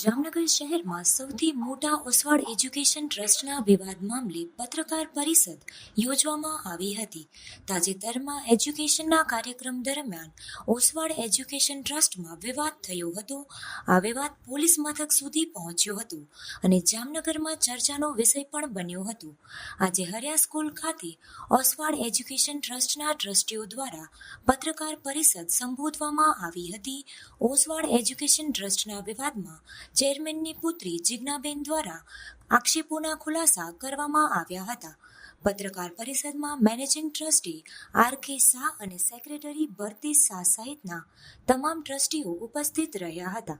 જામનગર શહેરમાં સૌથી મોટા ઓસવાળ એજ્યુકેશન ટ્રસ્ટના વિવાદ મામલે પત્રકાર પરિષદ યોજવામાં આવી હતી. તાજેતરમાં એજ્યુકેશનના કાર્યક્રમ દરમિયાન ઓસવાળ એજ્યુકેશન ટ્રસ્ટમાં વિવાદ થયો હતો. આ વિવાદ પોલીસ મથક સુધી પહોંચ્યો હતો અને જામનગરમાં ચર્ચાનો વિષય પણ બન્યો હતો. આજે હરિયા સ્કૂલ ખાતે ઓસવાડ એજ્યુકેશન ટ્રસ્ટના ટ્રસ્ટીઓ દ્વારા પત્રકાર પરિષદ સંબોધવામાં આવી હતી. ઓસવાડ એજ્યુકેશન ટ્રસ્ટના વિવાદમાં ચેરમેનની પુત્રી જિજ્ઞાબેન દ્વારા આક્ષેપોના ખુલાસા કરવામાં આવ્યા હતા. પત્રકાર પરિષદમાં managing trustee R K Shah અને સેક્રેટરી ભરતી શાહ સહિતના તમામ ટ્રસ્ટીઓ ઉપસ્થિત રહ્યા હતા.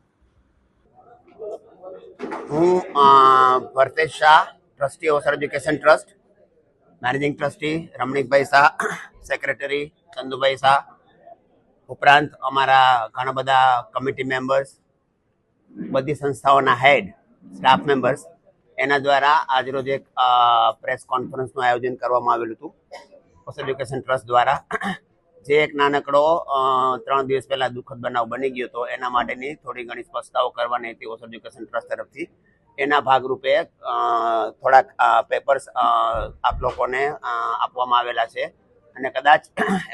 હું Bharatesh Shah, trustee Osar education trust, managing trustee Ramanikbhai Shah, secretary Chandubhai Shah, ઉપરાંત અમારા ઘણા બધા કમિટી મેમ્બર્સ બધી સંસ્થાઓના હેડ સ્ટાફ મેમ્બર્સ એના દ્વારા આજરોજ એક પ્રેસ કોન્ફરન્સનું આયોજન કરવામાં આવેલું હતું. પોસ્ટ એજ્યુકેશન ટ્રસ્ટ દ્વારા. જે એક નાનકડો ત્રણ દિવસ પહેલા દુઃખદ બનાવ બની ગયો હતો, એના માટેની થોડી ઘણી સ્પષ્ટતાઓ કરવાની હતી ઓસર એજ્યુકેશન ટ્રસ્ટ તરફથી. એના ભાગરૂપે થોડાક પેપર્સ આપ લોકોને આપવામાં આવેલા છે. અને કદાચ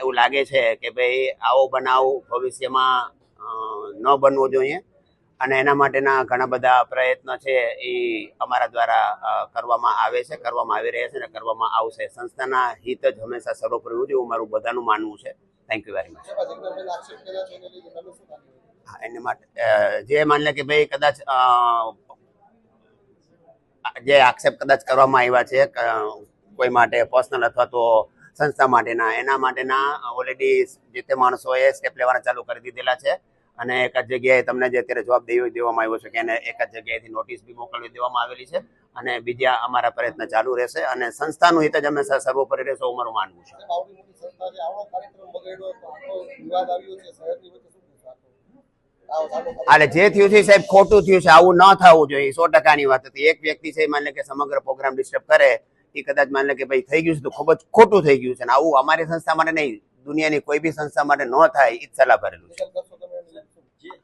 એવું લાગે છે કે ભાઈ આવો બનાવ ભવિષ્યમાં ન બનવો જોઈએ. અને એના માટેના ઘણા બધા પ્રયત્નો છે એ અમારા દ્વારા કરવામાં આવે છે કરવામાં આવી રહ્યા છે અને કરવામાં આવશે. સંસ્થાના હિત જ હંમેશા સર્વોપરી હોવું એવું મારું બધાનું માનવું છે. થેન્ક યુ વેરી મચ હા, એને માટે જે માની લે કે ભાઈ કદાચ જે આક્ષેપ કદાચ કરવામાં આવ્યા છે કોઈ માટે પર્સનલ અથવા તો સંસ્થા માટેના એના માટેના ઓલરેડી જે તે માણસોએ સ્ટેપ લેવાના ચાલુ કરી દીધેલા છે. અને એક જ જગ્યાએ તમને જે અત્યારે જવાબ દેવો દેવામાં આવ્યો છે કે એને એક જ જગ્યાએથી નોટિસ બી મોકલવી દેવામાં આવેલી છે અને બીજા અમારા પ્રયત્ન ચાલુ રહેશે અને સંસ્થાનું હિત જ હંમેશા સર્વોપરી રહેશે એવું મારું માનવું છે. એટલે જે થયું છે સાહેબ ખોટું થયું છે. આવું ન થવું જોઈએ. સો ટકાની વાત હતી. એક વ્યક્તિ છે માની લે કે સમગ્ર પ્રોગ્રામ ડિસ્ટર્બ કરે એ કદાચ માની લે કે ભાઈ થઈ ગયું છે તો ખૂબ જ ખોટું થઈ ગયું છે. અને આવું અમારી સંસ્થા માટે નહીં. દુનિયાની કોઈ બી સંસ્થા માટે ન થાય. એ જ સલાહ ભરેલું છે.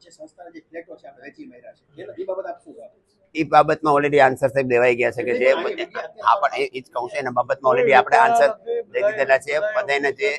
જે જે સંસ્થાના જે ફ્લેટો છે આપણે વેચી માર્યા છે એ- બાબત આપ શું? એ બાબતમાં ઓલરેડી આન્સર સાહેબ દેવાઈ ગયા છે કે જે આપણે એ જ કહું છું એના બાબતમાં ઓલરેડી આપણે આન્સર દઈ દીધેલા છે બધાને જે